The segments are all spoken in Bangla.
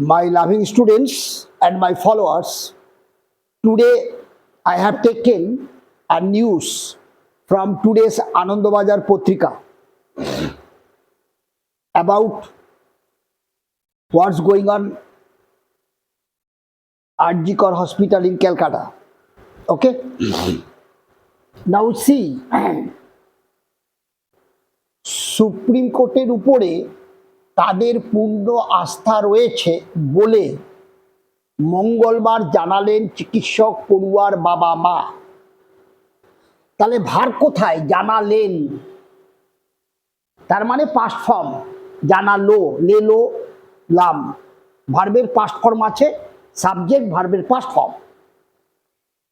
my loving students and my followers, today I have taken a news from today's Anandabazar Potrika about what's going on at Jikor Hospital in Calcutta. Okay? now see, supreme কোর্টের উপরে তাদের পূর্ণ আস্থা রয়েছে বলে মঙ্গলবার জানালেন চিকিৎসক পড়ুয়ার বাবা মা। তাহলে ভার কোথায়? জানালেন। তার মানে পাস্ট জানালো লেলো লাম। ভার্বের পাস্ট ফর্ম আছে সাবজেক্ট ভার্বের পাস্ট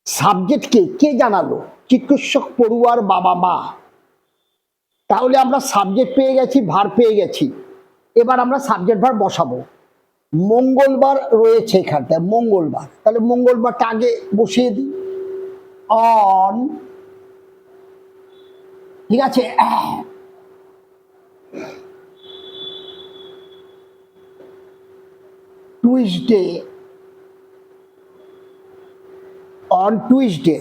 সাবজেক্টকে কে জানালো? চিকিৎসক পড়ুয়ার বাবা মা। তাহলে আমরা সাবজেক্ট পেয়ে গেছি ভার পেয়ে গেছি। এবার আমরা সাবজেক্ট ভার বসাবো। মঙ্গলবার রয়েছে এখানটায় মঙ্গলবার। তাহলে মঙ্গলবারটা আগে বসিয়ে দিই। অন, ঠিক আছে? Tuesday, on Tuesday.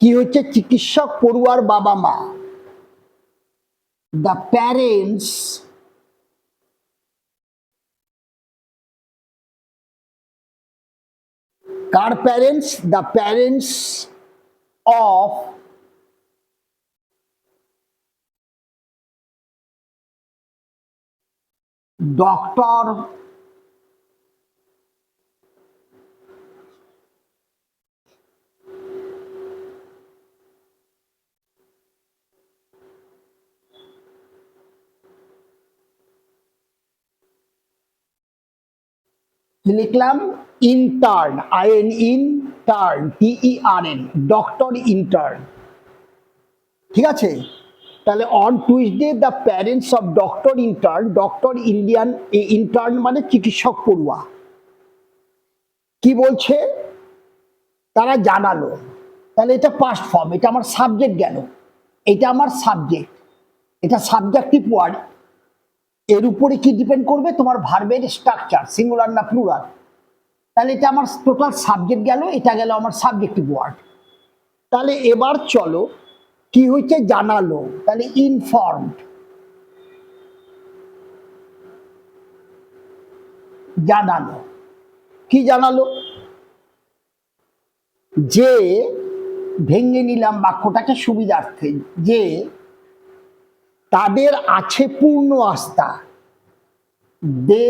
কি হচ্ছে? চিকিৎসক পড়ুয়ার বাবা মা the parents car parents the parents of doctor লিখলাম intern I N in turn T E R N doctor intern ঠিক আছে? তাহলে on Tuesday the parents of doctor intern doctor Indian intern মানে চিকিৎসক পড়ুয়া। কি বলছে? তারা জানালো। তাহলে এটা পাস্ট ফর্ম এটা আমার সাবজেক্ট গেল। এটা আমার সাবজেক্ট এটা সাবজেক্টিভ ওয়ার্ড এর উপরে কি ডিপেন্ড করবে? তোমার ভার্বের স্ট্রাকচার সিঙ্গুলার না প্লুরাল তাহলে এটা আমার টোটাল সাবজেক্ট গেল, এটা গেল আমার সাবজেক্টিভ ওয়ার্ড তাহলে এবার চলো, কি হচ্ছে জানালো। তাহলে ইনফর্মড জানালো। কি জানালো? যে ভেঙে নিলাম বাক্যটাকে সুবিধার্থে, যে তাদের আছে পূর্ণ আস্থা। They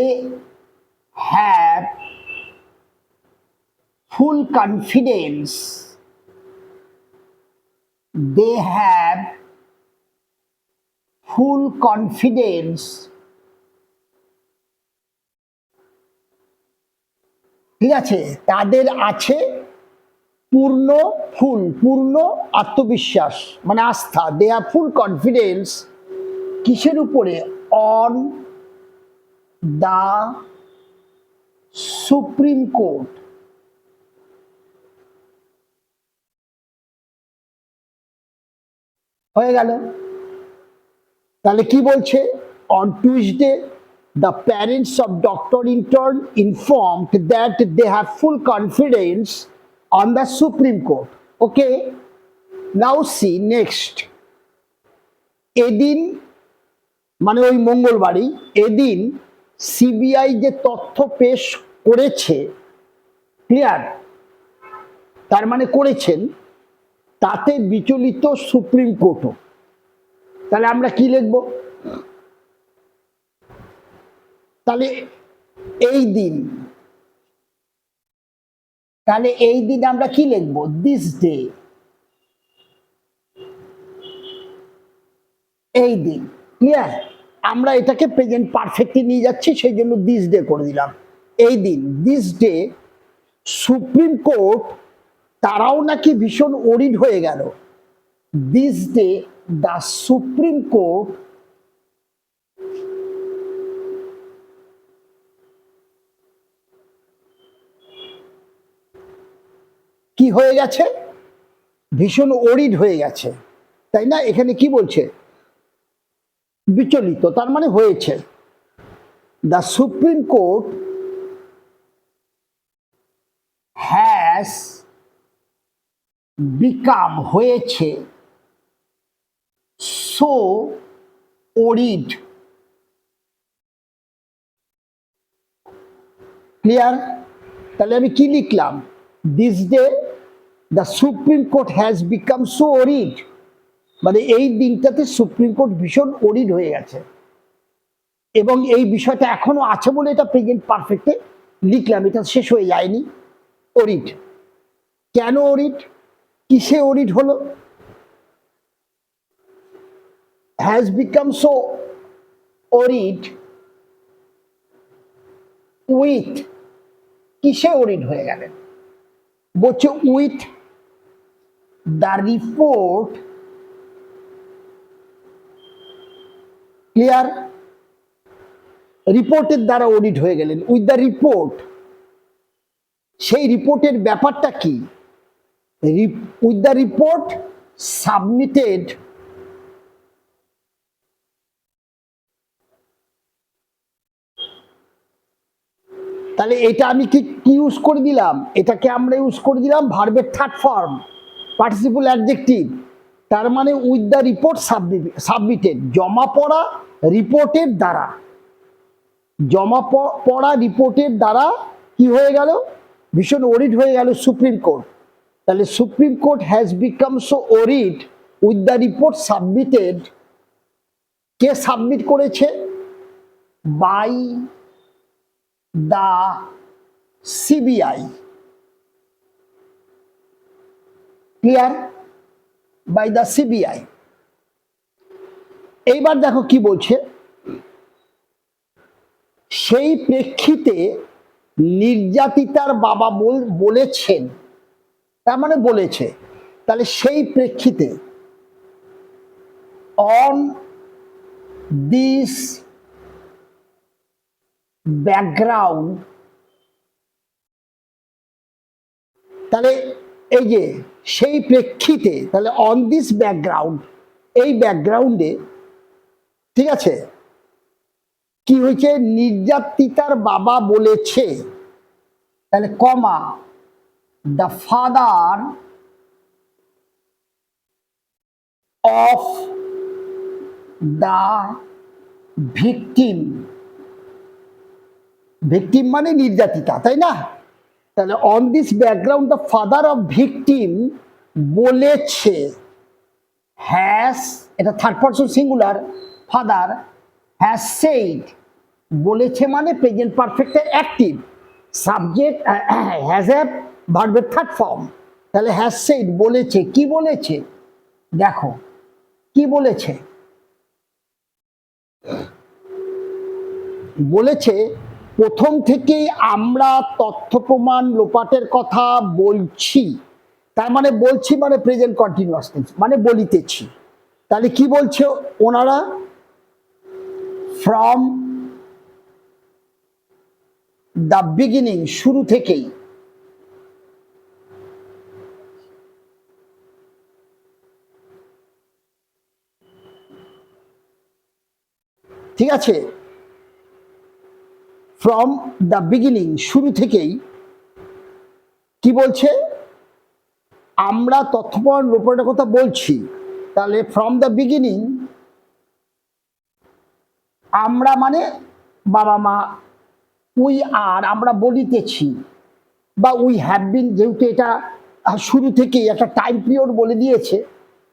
have full confidence they have full confidence ঠিক আছে? তাদের আছে পূর্ণ ফুল পূর্ণ আত্মবিশ্বাস মানে আস্থা। দে হ্যাভ ফুল কনফিডেন্স কিসের উপরে? On the supreme court. হয়ে গেল। তাহলে কি বলছে? On Tuesday the parents of doctor intern informed that they have full confidence on the supreme court okay now see next এদিন মানে ওই মঙ্গলবারই, এদিন সিবিআই যে তথ্য পেশ করেছে, ক্লিয়ার? তার মানে করেছেন, তাতে বিচলিত সুপ্রিম কোর্টও। তাহলে আমরা কি লিখব? তাহলে এই দিন, তাহলে এই দিন আমরা কি লিখব? দিস ডে এই দিন। ক্লিয়ার আমরা এটাকে প্রেজেন্ট পারফেক্টলি নিয়ে যাচ্ছি, সেই জন্য দিস ডে করে দিলাম। এই দিন দিস ডে সুপ্রিম কোর্ট তারাও নাকি ভীষণ ওরিড হয়ে গেল। This day the supreme court কি হয়ে গেছে? ভীষণ ওরিড হয়ে গেছে। তাই না? এখানে কি বলছে? বিচলিত, তার মানে হয়েছে। The supreme court has become হয়েছে সো ওরিড ক্লিয়ার তাহলে আমি কি লিখলাম? This day the supreme court has become so worried মানে এই দিনটাতে সুপ্রিম কোর্ট ভীষণ ওরিড হয়ে গেছে। এবং এই বিষয়টা এখনও আছে বলে এটা প্রেজেন্ট পারফেক্টে লিখলাম, এটা শেষ হয়ে যায়নি। ওরিড কেন ওরিড কিসে ওরিড হলো? Has become so worried with কিসে ওরিড হয়ে গেলেন? বলছে উইথ দ্য রিপোর্ট ক্লিয়ার রিপোর্টের দ্বারা অডিট হয়ে গেলেন। উইথ দ্য রিপোর্ট সেই রিপোর্টের ব্যাপারটা কি? উইথ দ্য রিপোর্ট সাবমিটেড তাহলে এটা আমি কি কি ইউজ করে দিলাম? এটাকে আমরা ইউজ করে দিলাম ভার্বের থার্ড ফর্ম পার্টিসিপল অ্যাডজেক্টিভ তার মানে উইথ দ্য রিপোর্ট সাবমিটেড জমা পড়া রিপোর্টের দ্বারা। জমা পড়া রিপোর্টের দ্বারা কি হয়ে গেল? ভীষণ ওরিড হয়ে গেল সুপ্রিম কোর্ট। তাহলে supreme court has become so worried with the report submitted K submit করেছে? By the CBI clear by the CBI এইবার দেখো কি বলছে। সেই প্রেক্ষিতে নির্যাতিতার বাবা বল- বলেছেন। তার মানে বলেছে। তাহলে সেই প্রেক্ষিতে অন দিস ব্যাকগ্রাউন্ড তাহলে এই যে সেই প্রেক্ষিতে, তাহলে অন দিস ব্যাকগ্রাউন্ড এই ব্যাকগ্রাউন্ডে ঠিক আছে? কি হয়েছে? নির্যাতিতার বাবা বলেছে, তাহলে comma the father of the victim victim মানে নির্যাতিতা, তাই না? তাহলে on this background the father of victim বলেছে হ্যাস এটা third person singular father has said বলেছে মানে প্রেজেন্ট পারফেক্টে অ্যাক্টিভ সাবজেক্ট হ্যাজ অ্যাপ ভার্বের থার্ড ফর্ম তাহলে হ্যাজ সেইড বলেছে, কি বলেছে? দেখো, কি বলেছে? বলেছে, প্রথম থেকেই আমরা তথ্য প্রমাণ লোপাটের কথা বলছি, তার মানে বলছি মানে প্রেজেন্ট কন্টিনিউয়াস মানে বলিতেছি, তাহলে কি বলছে ওনারা? ফ্রম দ্য বিগিনিং শুরু থেকেই। ঠিক আছে? ফ্রম দ্য বিগিনিং শুরু থেকেই। কি বলছে? আমরা তথ্যপর লোপনের কথা বলছি। তাহলে ফ্রম দ্য বিগিনিং আমরা মানে বাবা মা, উই আর, আমরা বলিতেছি বা উই হ্যাভ বিন, যেহেতু এটা শুরু থেকেই একটা টাইম পিরিয়ড বলে দিয়েছে,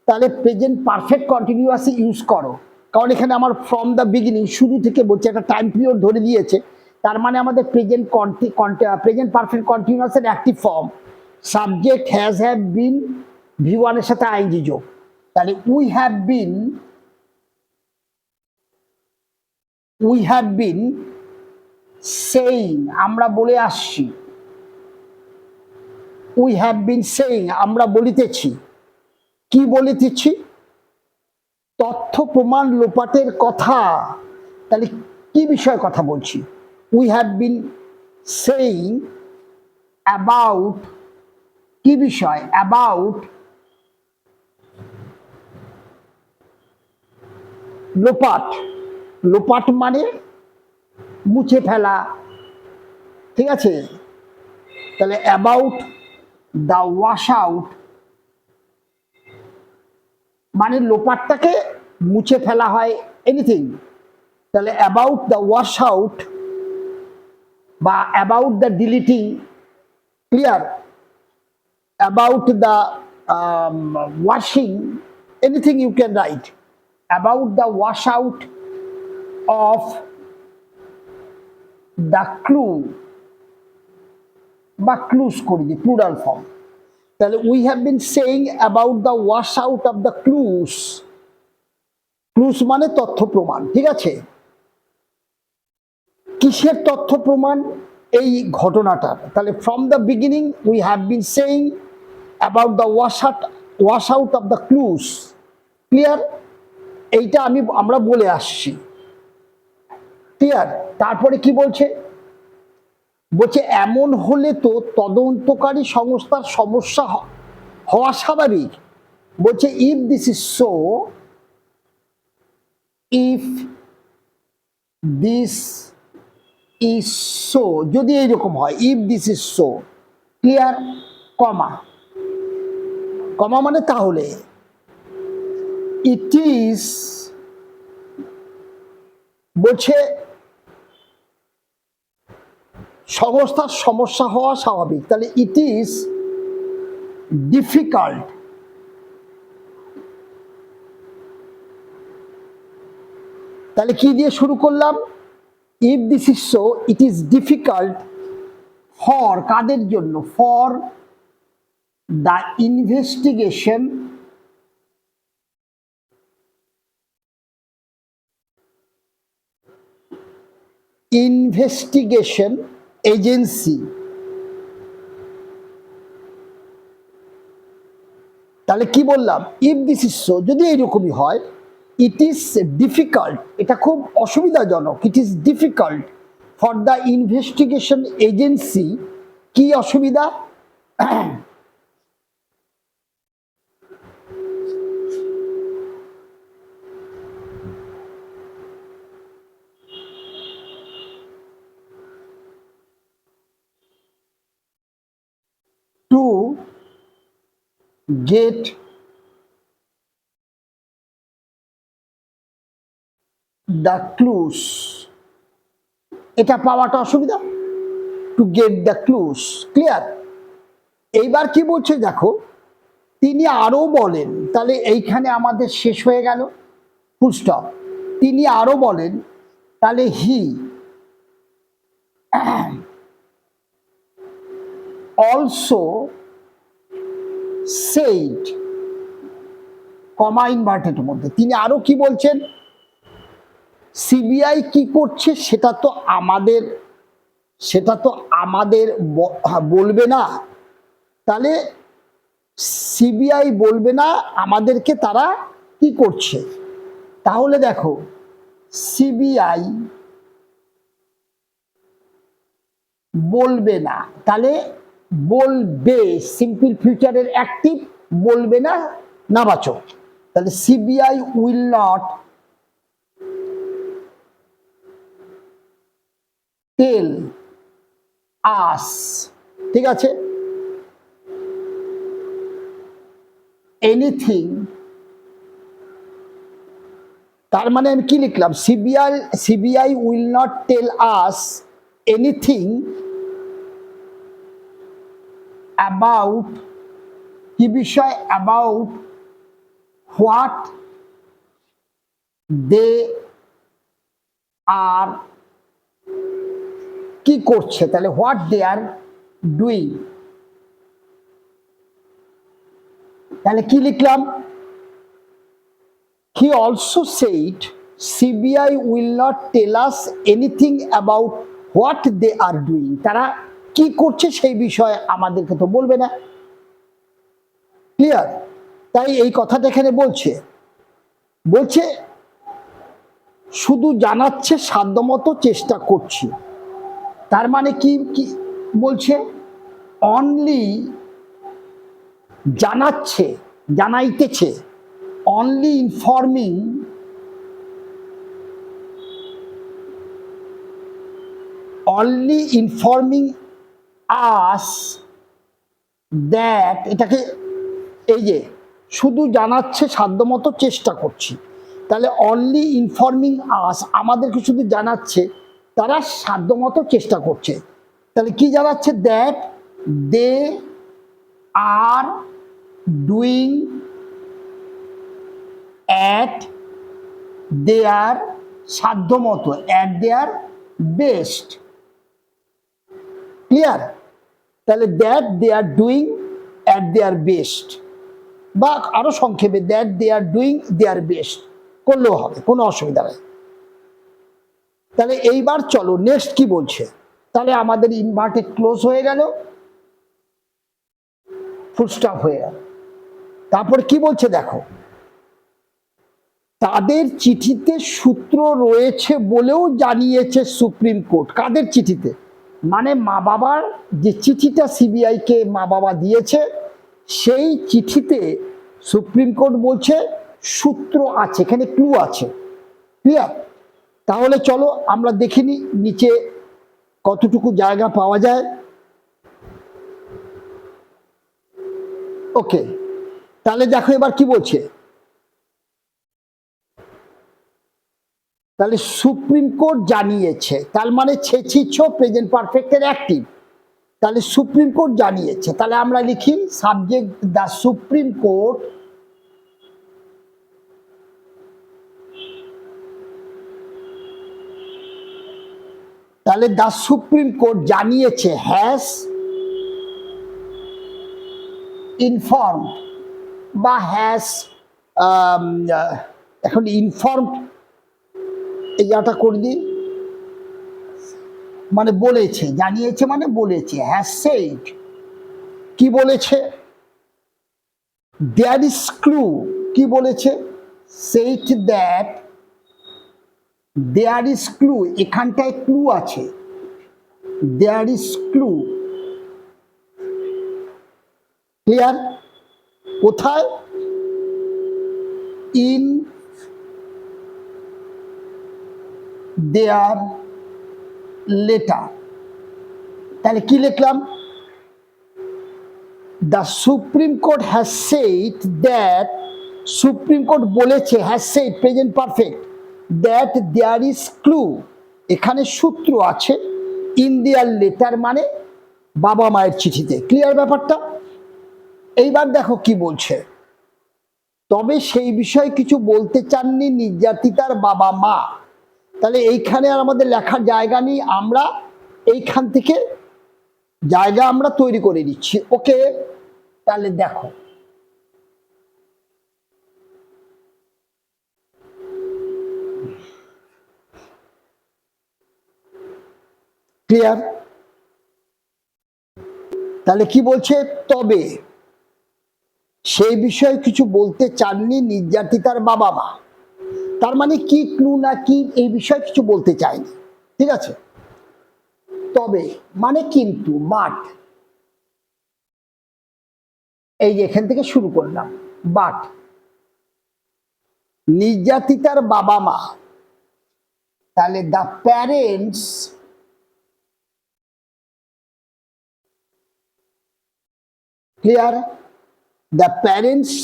তাহলে প্রেজেন্ট পারফেক্ট কন্টিনিউয়াসই ইউজ করো। কারণ এখানে আমার ফ্রম দ্য বিগিনিং শুরু থেকে বলছে একটা টাইম পিরিয়ড ধরে দিয়েছে, তার মানে আমাদের প্রেজেন্ট কন্টি present perfect কন্টিনিউয়াসের active form subject has have been V ওয়ানের সাথে আইনজি যোগ। তাহলে we have been we have been saying আমরা বলে আসছি। উই হ্যাভ বিন সেইং আমরা বলিতেছি। কি বলিতেছি? তথ্য প্রমাণ লোপাটের কথা। তাহলে কি বিষয়ে কথা বলছি? We have been saying about কি বিষয়? অ্যাবাউট লোপাট। লোপাট মানে মুছে ফেলা। ঠিক আছে? তাহলে অ্যাবাউট দ্য ওয়াশ আউট মানে লোপাটটাকে মুছে ফেলা হয় এনিথিং তাহলে অ্যাবাউট দ্য ওয়াশ আউট বা about the deleting clear about the washing anything you can write about the wash out of the clue বা ক্লুজ করি দিই প্লুরাল ফর্ম তাহলে we have been saying about the wash out of the clues clues মানে তথ্য প্রমাণ, ঠিক আছে? কিসের তথ্য প্রমাণ? এই ঘটনাটার। তাহলে from the beginning we have been saying about the wash out wash out of the clues clear এইটা আমি, আমরা বলে আসছি। ক্লিয়ার তারপরে কি বলছে? বলছে, এমন হলে তো তদন্তকারী সংস্থার সমস্যা হওয়া স্বাভাবিক। বলছে if this is so if this is so যদি এইরকম হয় if this is so clear comma comma মানে তাহলে ইট ইজ বলছে সংস্থার সমস্যা হওয়া স্বাভাবিক। তাহলে ইট ইজ ডিফিকাল্ট তাহলে কি দিয়ে শুরু করলাম? If this is so it is difficult for কাদের জন্য? For the investigation investigation agency তাহলে কি বললাম? ইফ দিস ইস সো যদি এইরকমই হয় ইট ইজ ডিফিকাল্ট এটা খুব অসুবিধাজনক। It is difficult for the investigation agency কি অসুবিধা? Get the clues. এটা পাওয়াটা অসুবিধা? To get the clues clear এইবার কি বলছে দেখো, তিনি আরও বলেন, তাহলে এইখানে আমাদের শেষ হয়ে গেল ফুল স্টপ তিনি আরও বলেন, তাহলে he also said comma inverted মধ্যে। তিনি আরও কি বলছেন? সিবিআই কি করছে সেটা তো আমাদের, সেটা তো আমাদের বলবে না। তাহলে সিবিআই বলবে না, আমাদেরকে তারা কি করছে? তাহলে দেখো সিবিআই বলবে না। তাহলে বলবে সিম্পল ফিউচারের অ্যাক্টিভ বলবে না না বাচক তাহলে CBI will not tell us ঠিক আছে? এনিথিং তার মানে আমি কি লিখলাম? CBI CBI will not tell us anything about কি বিষয় অ্যাবাউট হোয়াট দে আর কি করছে, তাহলে হোয়াট দে আর ডুইং তাহলে কি লিখলাম? He also said CBI will not tell us anything about what they are doing তারা কি করছে সেই বিষয়ে আমাদেরকে তো বলবে না। ক্লিয়ার তাই এই কথাটা এখানে বলছে। বলছে, শুধু জানাচ্ছে সাধ্যমতো চেষ্টা করছি। তার মানে কি কি বলছে? অনলি জানাচ্ছে, জানাইতেছে only informing only informing us, that, এটাকে এই যে, শুধু জানাচ্ছে সাধ্যমতো চেষ্টা করছি। তাহলে অনলি ইনফর্মিং আস আমাদেরকে শুধু জানাচ্ছে, তারা সাধ্যমতো চেষ্টা করছে। তাহলে কি জানাচ্ছে? That they are doing at they their সাধ্যমতো, অ্যাট দেয়ার বেস্ট। ক্লিয়ার তাহলে that they are doing at their best বা আরও সংক্ষেপে that they are doing their best করলেও হবে, কোনো অসুবিধা নেই। তাহলে এইবার চলো নেক্সট কি বলছে? তাহলে আমাদের ইনভার্টেড ক্লোজ হয়ে গেল। ফুল স্টপ হয়ে গেল। তারপর কি বলছে দেখো? তাদের চিঠিতে সূত্র রয়েছে বলেও জানিয়েছে সুপ্রিম কোর্ট। কাদের চিঠিতে? মানে মা বাবার যে চিঠিটা সিবিআই কে মা বাবা দিয়েছে, সেই চিঠিতে সুপ্রিম কোর্ট বলছে, সূত্র আছে, এখানে ক্লু আছে। ক্লিয়ার? তাহলে চলো আমরা দেখিনি নিচে কতটুকু জায়গা পাওয়া যায়। ওকে। তাহলে দেখো এবার কি বলছে। তাহলে সুপ্রিম কোর্ট জানিয়েছে, তার মানে ছেছিছ প্রেজেন্ট পারফেক্টের অ্যাক্টিভ তাহলে সুপ্রিম কোর্ট জানিয়েছে, তাহলে আমরা লিখি সাবজেক্ট দ্য সুপ্রিম কোর্ট তাহলে দ্য সুপ্রিম কোর্ট জানিয়েছে হ্যাজ ইনফর্ম বা হ্যাজ এখন ইনফর্ম এই জায়গাটা করে দিই মানে বলেছে, জানিয়েছে মানে বলেছে হ্যাজ কি বলেছে? দেয়ার ইজ ক্লু কি বলেছে? Said that there is clue এখানটায় ক্লু আছে। দেয়ার ইজ ক্লু ক্লিয়ার কোথায়? ইন দেয়ার লেটার তাহলে কি লিখলাম? The supreme court has said that supreme court বলেছে has said present perfect that there is clue এখানে সূত্র আছে ইন দেয়ার লেটার মানে বাবা মায়ের চিঠিতে। ক্লিয়ার ব্যাপারটা? এইবার দেখো কি বলছে। তবে সেই বিষয়ে কিছু বলতে চাননি নির্যাতিতার বাবা মা। তাহলে এইখানে আর আমাদের লেখার জায়গা নেই, আমরা এইখান থেকে জায়গা আমরা তৈরি করে দিচ্ছি ওকে, তাহলে দেখো। ক্লিয়ার তাহলে কি বলছে? তবে সেই বিষয়ে কিছু বলতে চাননি নির্যাতিতার বাবা মা তার মানে কি ক্লু না কি, এই বিষয়ে কিছু বলতে চায়নি ঠিক আছে? তবে মানে কিন্তু বাট এই যে এখান থেকে শুরু করলাম বাট নির্যাতিতার বাবা মা, তাহলে the parents clear the parents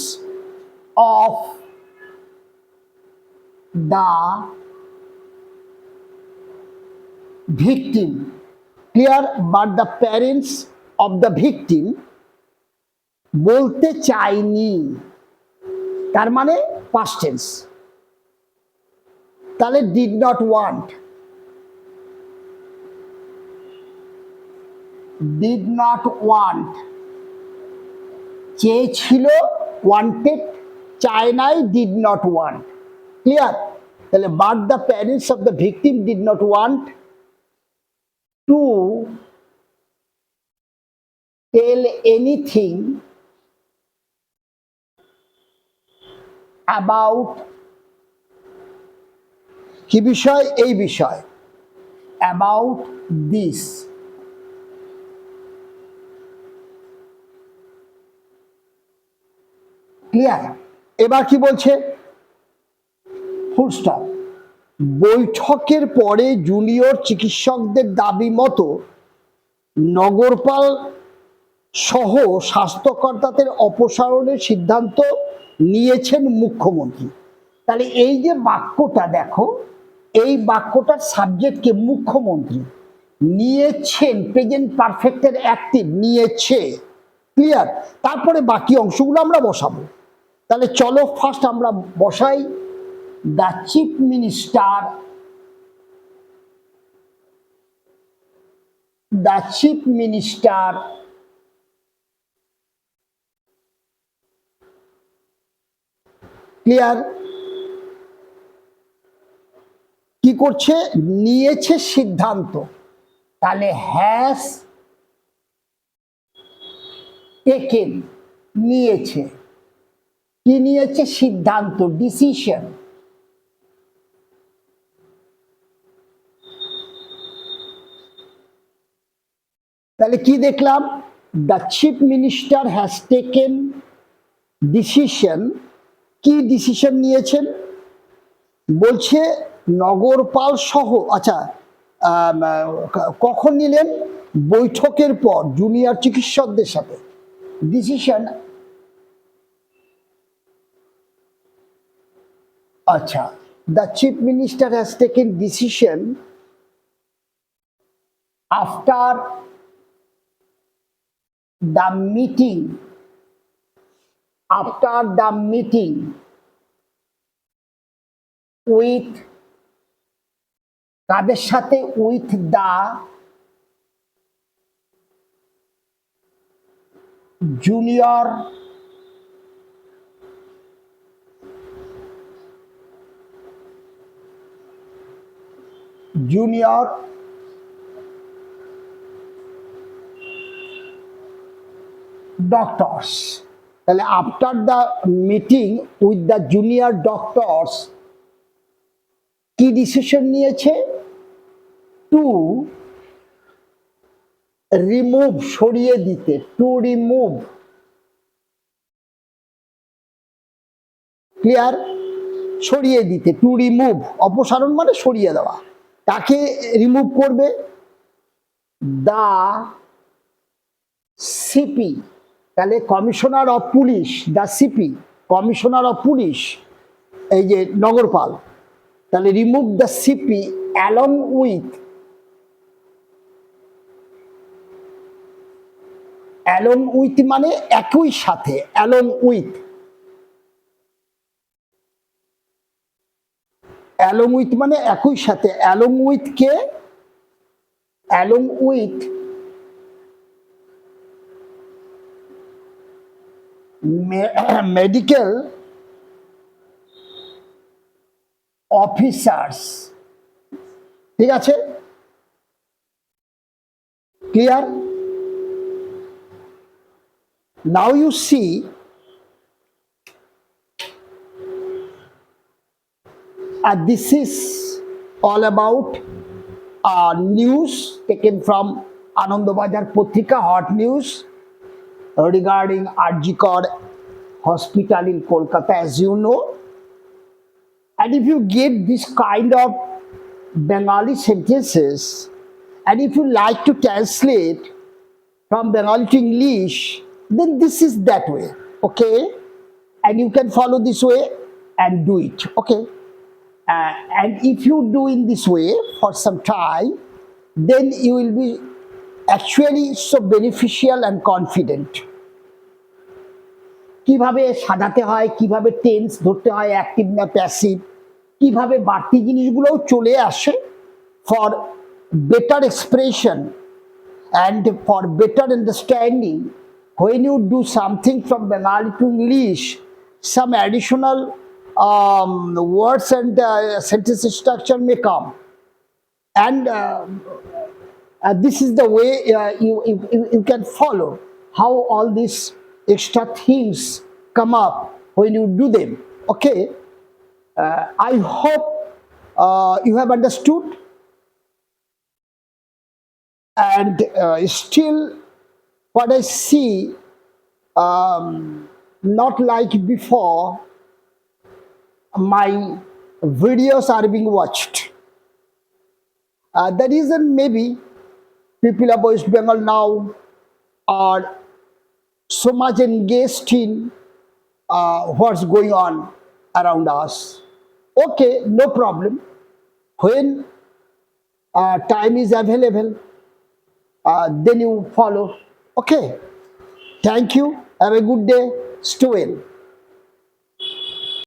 of the victim clear but the parents of the victim বলতে চাইনি তার মানে tense তাহলে did not want did not want চেয়েছিল wanted চায় নাই did not want ক্লিয়ার তাহলে but the parents of the victim did not want to tell anything about কি বিষয়? এই বিষয়। অ্যাবাউট দিস ক্লিয়ার এবার কি বলছে? ফুল স্টপ বৈঠকের পরে জুনিয়র চিকিৎসকদের দাবি মতো নগরপাল সহ স্বাস্থ্যকর্তাদের অপসারণের সিদ্ধান্ত নিয়েছেন মুখ্যমন্ত্রী। তাহলে এই যে বাক্যটা দেখো, এই বাক্যটার সাবজেক্টকে মুখ্যমন্ত্রী নিয়েছেন প্রেজেন্ট পারফেক্টের অ্যাক্টিভ নিয়েছে ক্লিয়ার তারপরে বাকি অংশগুলো আমরা বসাবো। তাহলে চলো ফার্স্ট আমরা বসাই। The chief minister the chief minister clear কি করছে? নিয়েছে সিদ্ধান্ত। তাহলে হ্যাস টেকেন নিয়েছে। কি নিয়েছে? সিদ্ধান্ত ডিসিশন তাহলে কি দেখলাম? The chief minister has taken decision কি ডিসিশন নিয়েছেন? বলছে নগরপাল সহ আচ্ছা কখন নিলেন? বৈঠকের পর জুনিয়র চিকিৎসকদের সাথে। ডিসিশন আচ্ছা the chief minister has taken decision after the meeting after the meeting with কাদের সাথে with the junior junior doctors তাহলে after the meeting with the junior doctors কি ডিসিশন নিয়েছে? টু রিমুভ সরিয়ে দিতে টু রিমুভ ক্লিয়ার সরিয়ে দিতে টু রিমুভ অপসারণ মানে সরিয়ে দেওয়া। তাকে রিমুভ করবে? দা সিপি তাহলে commissioner of police the CP commissioner of police, এই যে নগরপাল, তাহলে remove the CP along with along with মানে একই সাথে অ্যালং উইথ অ্যালং উইথ মানে একই সাথে অ্যালং উইথ কে? অ্যালং উইথ মেডিকেল অফিসার্স ঠিক আছে clear now you see this is all about uh, news taken from Anandabazar Potrika hot news regarding Arjikar Hospital in Kolkata, as you know. And if you give this kind of Bengali sentences, and if you like to translate from Bengali to English, then this is that way, okay? And you can follow this way and do it, okay? Uh, and if you do in this way for some time, then you will be actually so beneficial and confident. কিভাবে সাজাতে হয় কিভাবে টেন্স ধরতে হয় অ্যাক্টিভ না প্যাসিভ কিভাবে বাড়তি জিনিসগুলোও চলে আসে for better expression and for better understanding when you do something from Bengali to English, some additional um, words and uh, sentence structure may come. And uh, uh, this is the way uh, you, you, extra things come up when you do them. Okay. Uh, I hope uh, you have understood. And uh, still, what I see, um, not like before, my videos are being watched. Uh, the reason maybe people of West Bengal now are so much engaged in uh, what's going on around us. Okay, no problem. When uh, time is available, uh, then you follow. Okay. Thank you. Have a good day. Stay well.